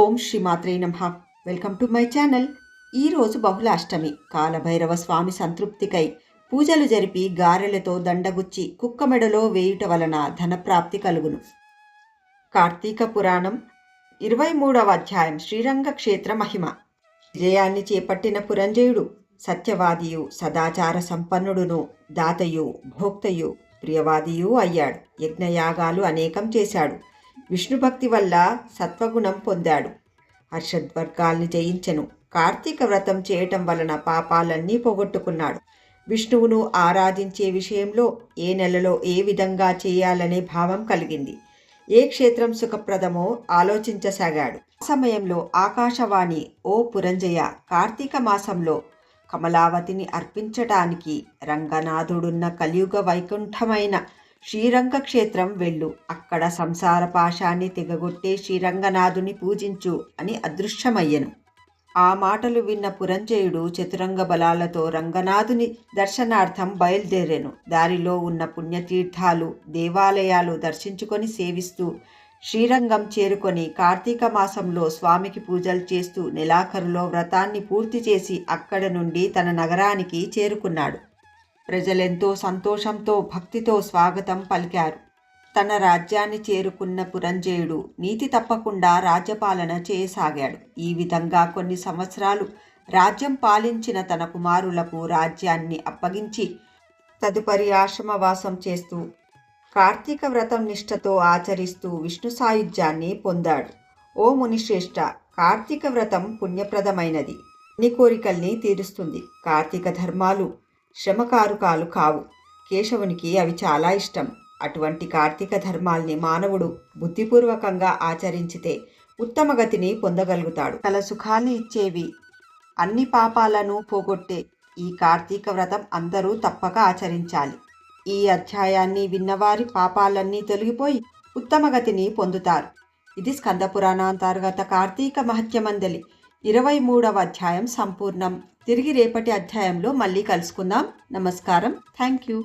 ఓం శ్రీ మాత్రే నమః. Welcome to my channel. ఈరోజు బహుళ అష్టమి కాలభైరవ స్వామి సంతృప్తికై పూజలు జరిపి గారెలతో దండగుచ్చి కుక్క మెడలో వేయుట వలన ధనప్రాప్తి కలుగును. కార్తీక పురాణం ఇరవై మూడవ అధ్యాయం. శ్రీరంగ క్షేత్ర మహిమ. విజయాన్ని చేపట్టిన పురంజయుడు సత్యవాదియు సదాచార సంపన్నుడును దాతయు భోక్తయు ప్రియవాదియు అయ్యాడు. యజ్ఞయాగాలు అనేకం చేశాడు. విష్ణుభక్తి వల్ల సత్వగుణం పొందాడు. హర్షద్వర్గాల్ని జయించెను. కార్తీక వ్రతం చేయటం వలన పాపాలన్నీ పోగొట్టుకున్నాడు. విష్ణువును ఆరాధించే విషయంలో ఏ నెలలో ఏ విధంగా చేయాలనే భావం కలిగింది. ఏ క్షేత్రం సుఖప్రదమో ఆలోచించసాగాడు. ఆ సమయంలో ఆకాశవాణి ఓ పురంజయ కార్తీక మాసంలో కమలావతిని అర్పించటానికి రంగనాథుడున్న కలియుగ వైకుంఠమైన శ్రీరంగ క్షేత్రం వెళ్ళు. అక్కడ సంసార పాశాన్ని తెగగొట్టే శ్రీరంగనాథుని పూజించు అని అదృశ్యమయ్యను. ఆ మాటలు విన్న పురంజయుడు చతురంగ బలాలతో రంగనాథుని దర్శనార్థం బయలుదేరాను. దారిలో ఉన్న పుణ్యతీర్థాలు దేవాలయాలు దర్శించుకొని సేవిస్తూ శ్రీరంగం చేరుకొని కార్తీక మాసంలో స్వామికి పూజలు చేస్తూ నెలాఖరులో వ్రతాన్ని పూర్తి చేసి అక్కడ నుండి తన నగరానికి చేరుకున్నాడు. ప్రజలెంతో సంతోషంతో భక్తితో స్వాగతం పలికారు. తన రాజ్యాన్ని చేరుకున్న పురంజయుడు నీతి తప్పకుండా రాజ్యపాలన చేయసాగాడు. ఈ విధంగా కొన్ని సంవత్సరాలు రాజ్యం పాలించిన తన కుమారులకు రాజ్యాన్ని అప్పగించి తదుపరి ఆశ్రమవాసం చేస్తూ కార్తీక వ్రతం నిష్ఠతో ఆచరిస్తూ విష్ణు సాయుధ్యాన్ని పొందాడు. ఓ మునిశ్రేష్ఠ కార్తీక వ్రతం పుణ్యప్రదమైనది. అన్ని కోరికల్ని తీరుస్తుంది. కార్తీక ధర్మాలు శ్రమకారుకాలు కావు. కేశవునికి అవి చాలా ఇష్టం. అటువంటి కార్తీక ధర్మాల్ని మానవుడు బుద్ధిపూర్వకంగా ఆచరించితే ఉత్తమగతిని పొందగలుగుతాడు. కల సుఖాన్ని ఇచ్చేవి. అన్ని పాపాలను పోగొట్టే ఈ కార్తీక వ్రతం అందరూ తప్పక ఆచరించాలి. ఈ అధ్యాయాన్ని విన్నవారి పాపాలన్నీ తొలగిపోయి ఉత్తమగతిని పొందుతారు. ఇది స్కందపురాణాంతర్గత కార్తీక మహత్యమందలి ఇరవై మూడవ అధ్యాయం సంపూర్ణం. తిరిగి రేపటి అధ్యాయంలో మళ్ళీ కలుసుకుందాం. నమస్కారం. Thank you.